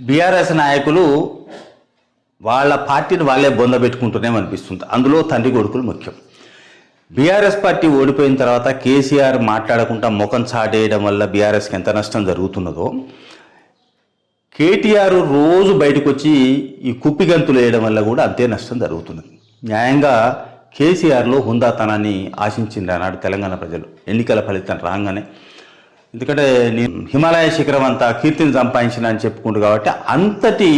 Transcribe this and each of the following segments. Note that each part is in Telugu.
బీఆర్ఎస్ నాయకులు వాళ్ళ పార్టీని వాళ్ళే బొందబెట్టుకుంటూనే అనిపిస్తుంది. అందులో తండ్రి కొడుకులు ముఖ్యం. బీఆర్ఎస్ పార్టీ ఓడిపోయిన తర్వాత కేసీఆర్ మాట్లాడకుండా ముఖం చాటేయడం వల్ల బీఆర్ఎస్కి ఎంత నష్టం జరుగుతున్నదో కేటీఆర్ రోజు బయటకు వచ్చి ఈ కుప్పిగంతులు వేయడం వల్ల కూడా అంతే నష్టం జరుగుతున్నది. న్యాయంగా కేసీఆర్లో హుందాతనాన్ని ఆశించింది ఆనాడు తెలంగాణ ప్రజలు. ఎన్నికల ఫలితం రాగానే ఎందుకంటే నేను హిమాలయ శిఖరం అంతా కీర్తిని సంపాదించిన అని చెప్పుకుంటు కాబట్టి అంతటి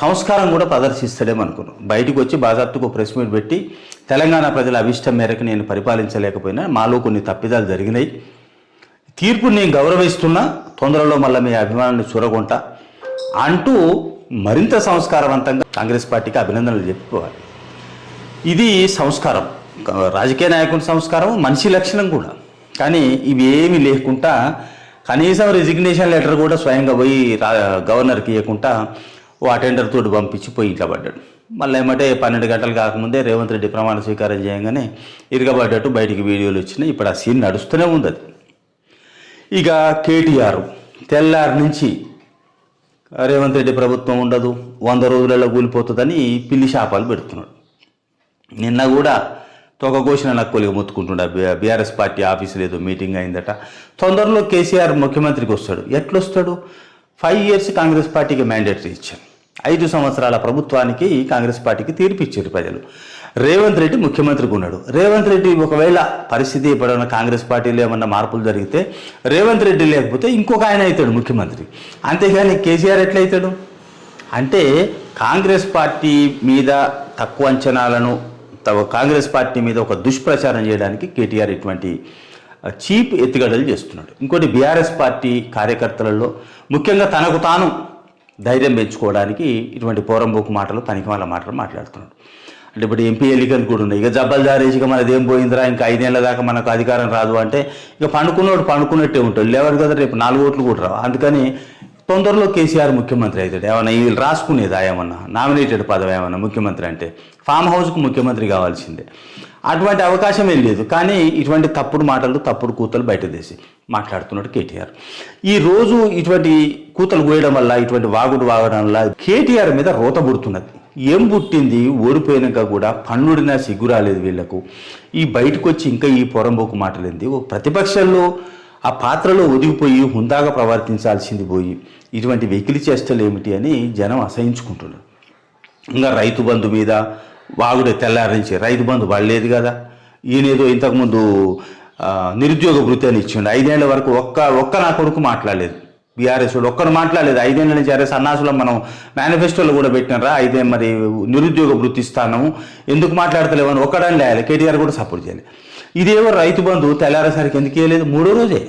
సంస్కారం కూడా ప్రదర్శిస్తాడేమో అనుకున్నాం. బయటకు వచ్చి బాజార్తుకు ప్రెస్ మీట్ పెట్టి తెలంగాణ ప్రజల అభిష్టం మేరకు నేను పరిపాలించలేకపోయినా మాలో కొన్ని తప్పిదాలు జరిగినాయి. తీర్పుని నేను గౌరవిస్తున్నా తొందరలో మళ్ళీ మీ అభిమానాన్ని చూరగొంటా అంటూ మరింత సంస్కారవంతంగా కాంగ్రెస్ పార్టీకి అభినందనలు చెప్పుకోవాలి. ఇది సంస్కారం. రాజకీయ నాయకుని సంస్కారం మనిషి లక్షణం కూడా. కానీ ఇవేమీ లేకుండా కనీసం రెసిగ్నేషన్ లెటర్ కూడా స్వయంగా పోయి రా గవర్నర్కి ఇవ్వకుండా ఓ అటెండర్ తోటి పంపించి పోయి ఇంట్లో పడ్డాడు. మళ్ళీ ఏమంటే పన్నెండు గంటలు కాకముందే రేవంత్ రెడ్డి ప్రమాణ స్వీకారం చేయగానే ఇరగబడ్డట్టు బయటికి వీడియోలు వచ్చినాయి. ఇప్పుడు ఆ సీన్ నడుస్తూనే ఉంది అది. ఇక కేటీఆర్ తెల్లారి నుంచి రేవంత్ రెడ్డి ప్రభుత్వం ఉండదు వంద రోజులలో కూలిపోతుందని పిల్లి శాపాలు పెడుతున్నాడు. నిన్న కూడా తొకగోసిన నక్కులుగా మొత్తుకుంటుండ. బీఆర్ఎస్ పార్టీ ఆఫీసులో ఏదో మీటింగ్ అయిందట. తొందరలో కేసీఆర్ ముఖ్యమంత్రికి వస్తాడు. ఎట్లొస్తాడు? ఫైవ్ ఇయర్స్ కాంగ్రెస్ పార్టీకి మ్యాండేటరీ ఇచ్చారు. ఐదు సంవత్సరాల ప్రభుత్వానికి కాంగ్రెస్ పార్టీకి తీర్పు ఇచ్చారు ప్రజలు. రేవంత్ రెడ్డి ముఖ్యమంత్రికి ఉన్నాడు. రేవంత్ రెడ్డి ఒకవేళ పరిస్థితి ఎప్పుడైనా కాంగ్రెస్ పార్టీలో ఏమన్నా మార్పులు జరిగితే రేవంత్ రెడ్డి లేకపోతే ఇంకొక ఆయన అవుతాడు ముఖ్యమంత్రి. అంతేగాని కేసీఆర్ ఎట్లయితాడు అంటే కాంగ్రెస్ పార్టీ మీద తక్కువ అంచనాలను కాంగ్రెస్ పార్టీ మీద ఒక దుష్ప్రచారం చేయడానికి కేటీఆర్ ఇటువంటి చీప్ ఎత్తుగడలు చేస్తున్నాడు. ఇంకోటి బీఆర్ఎస్ పార్టీ కార్యకర్తలలో ముఖ్యంగా తనకు తాను ధైర్యం పెంచుకోవడానికి ఇటువంటి పోరంబోకు మాటలు పనికిమాల మాటలు మాట్లాడుతున్నాడు. అంటే ఇప్పుడు ఎంపీ ఎన్నికలు కూడా ఉన్నాయి. ఇక జబ్బలు ఇక మనది ఏం పోయిందిరా? ఇంకా ఐదేళ్ళ దాకా మనకు అధికారం రాదు అంటే ఇక పండుకున్నోడు పండుకున్నట్టే ఉంటాడు. లేవరు కదా రేపు నాలుగు ఓట్లు కూడా రావు. అందుకని తొందరలో కేసీఆర్ ముఖ్యమంత్రి అవుతాడు ఏమన్నా వీళ్ళు రాసుకునేదా ఏమన్నా? నామినేటెడ్ పదవి ఏమన్నా ముఖ్యమంత్రి అంటే? ఫామ్ హౌస్కు ముఖ్యమంత్రి కావాల్సిందే. అటువంటి అవకాశం ఏం లేదు. కానీ ఇటువంటి తప్పుడు మాటలు తప్పుడు కూతలు బయట తీసి మాట్లాడుతున్నాడు కేటీఆర్. ఈ రోజు ఇటువంటి కూతలు కోయడం వల్ల ఇటువంటి వాగుడు వాగడం వల్ల కేటీఆర్ మీద రోత పుడుతున్నది. ఏం పుట్టింది? ఓడిపోయినాక కూడా పన్నుడినా సిగ్గు రాలేదు వీళ్ళకు ఈ బయటకు వచ్చి ఇంకా ఈ పొరంబోకు మాటలేంది? ఓ ప్రతిపక్షంలో ఆ పాత్రలో ఒదిగిపోయి హుందాగా ప్రవర్తించాల్సింది పోయి ఇటువంటి వెకిలి చేష్టలు ఏమిటి అని జనం అసహించుకుంటున్నారు. ఇంకా రైతు బంధు మీద వాగుడే తెల్లారి నుంచి రైతు బంధు పడలేదు కదా. ఈయనేదో ఇంతకుముందు నిరుద్యోగ వృత్తి అని ఇచ్చిండు. ఐదేళ్ళ వరకు ఒక్క ఒక్క నా కొడుకు మాట్లాడలేదు. బీఆర్ఎస్ వాడు ఒక్కరు మాట్లాడలేదు. ఐదేళ్ళ నుంచి అరే సన్నాసులో మనం మేనిఫెస్టోలో కూడా పెట్టినారా? అయితే మరి నిరుద్యోగ వృత్తి ఇస్తాను ఎందుకు మాట్లాడతలేవని ఒక్కడని లేయాలి. కేటీఆర్ కూడా సపోర్ట్ చేయాలి. ఇదేవో రైతు బంధు తెల్లారేసరికి ఎందుకు వేయలేదు మూడో రోజే.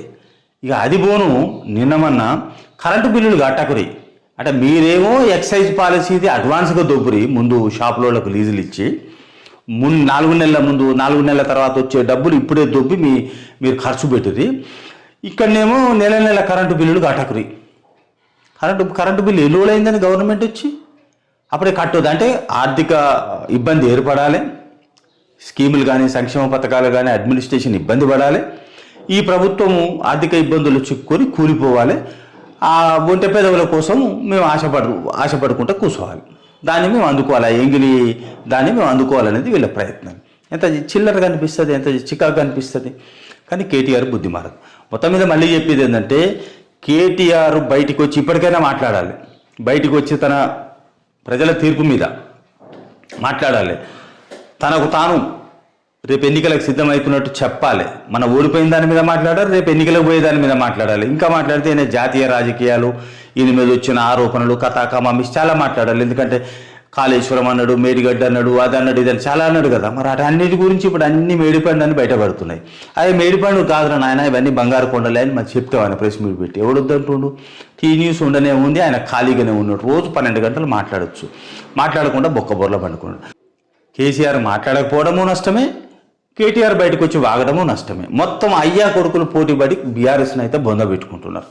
ఇక అది పోను. నిన్నమన్నా కరెంటు బిల్లులు కట్టకురి అంటే మీరేమో ఎక్సైజ్ పాలసీది అడ్వాన్స్గా దొబ్బురి ముందు షాపులోళ్ళకు లీజులు ఇచ్చి ముందు నాలుగు నెలల ముందు నాలుగు నెలల తర్వాత వచ్చే డబ్బులు ఇప్పుడే దొబ్బి మీ మీరు ఖర్చు పెట్టుది ఇక్కడనేమో నెల నెల కరెంటు బిల్లులు కట్టకురి కరెంటు కరెంటు బిల్లు ఎన్ని గవర్నమెంట్ వచ్చి అప్పుడే కట్టదు అంటే ఆర్థిక ఇబ్బంది ఏర్పడాలి. స్కీములు కానీ సంక్షేమ పథకాలు కానీ అడ్మినిస్ట్రేషన్ ఇబ్బంది పడాలి. ఈ ప్రభుత్వము ఆర్థిక ఇబ్బందులు చిక్కుకొని కూలిపోవాలి. ఆ ఒంటె పెదవుల కోసం మేము ఆశపడు ఆశపడుకుంటూ కూర్చోవాలి. దాన్ని మేము అందుకోవాలి. ఎంగిలి దాన్ని మేము అందుకోవాలనేది వీళ్ళ ప్రయత్నం. ఎంత చిల్లర కనిపిస్తుంది ఎంత చికాకు కనిపిస్తుంది. కానీ కేటీఆర్ బుద్ధి మారదు. మొత్తం మీద మళ్ళీ చెప్పేది ఏంటంటే కేటీఆర్ బయటికి వచ్చి ఇప్పటికైనా మాట్లాడాలి. బయటికి వచ్చి తన ప్రజల తీర్పు మీద మాట్లాడాలి. తనకు తాను రేపు ఎన్నికలకు సిద్ధమవుతున్నట్టు చెప్పాలి. మన ఓడిపోయిన దాని మీద మాట్లాడాలి రేపు ఎన్నికలకు పోయే దాని మీద మాట్లాడాలి. ఇంకా మాట్లాడితే ఈయన జాతీయ రాజకీయాలు ఈయన మీద వచ్చిన ఆరోపణలు కథాకమామిస్ చాలా మాట్లాడాలి. ఎందుకంటే కాళేశ్వరం అన్నాడు మేడిగడ్డ అన్నాడు అది అన్నాడు ఇది చాలా అన్నాడు కదా. మరి అటన్నిటి అన్నిటి గురించి ఇప్పుడు అన్ని మేడిపండు అని బయటపడుతున్నాయి. అదే మేడిపండు కాదురా నాయన ఇవన్నీ బంగారు కొండలే అని మరి చెప్తాం ఆయన ప్రెస్ మీట్ పెట్టి. ఎవడొద్దంటుండు టీ న్యూస్ ఉండనే ఉంది ఆయన ఖాళీగానే ఉన్నాడు. రోజు పన్నెండు గంటలు మాట్లాడొచ్చు. మాట్లాడకుండా బొక్క బొర్ల పండుకున్నాడు. కేసీఆర్ మాట్లాడకపోవడము నష్టమే కేటీఆర్ బయటకు వచ్చి వాగడము నష్టమే. మొత్తం అయ్యా కొడుకులు పోటీ పడి బీఆర్ఎస్ని అయితే బొంద పెట్టుకుంటున్నారు.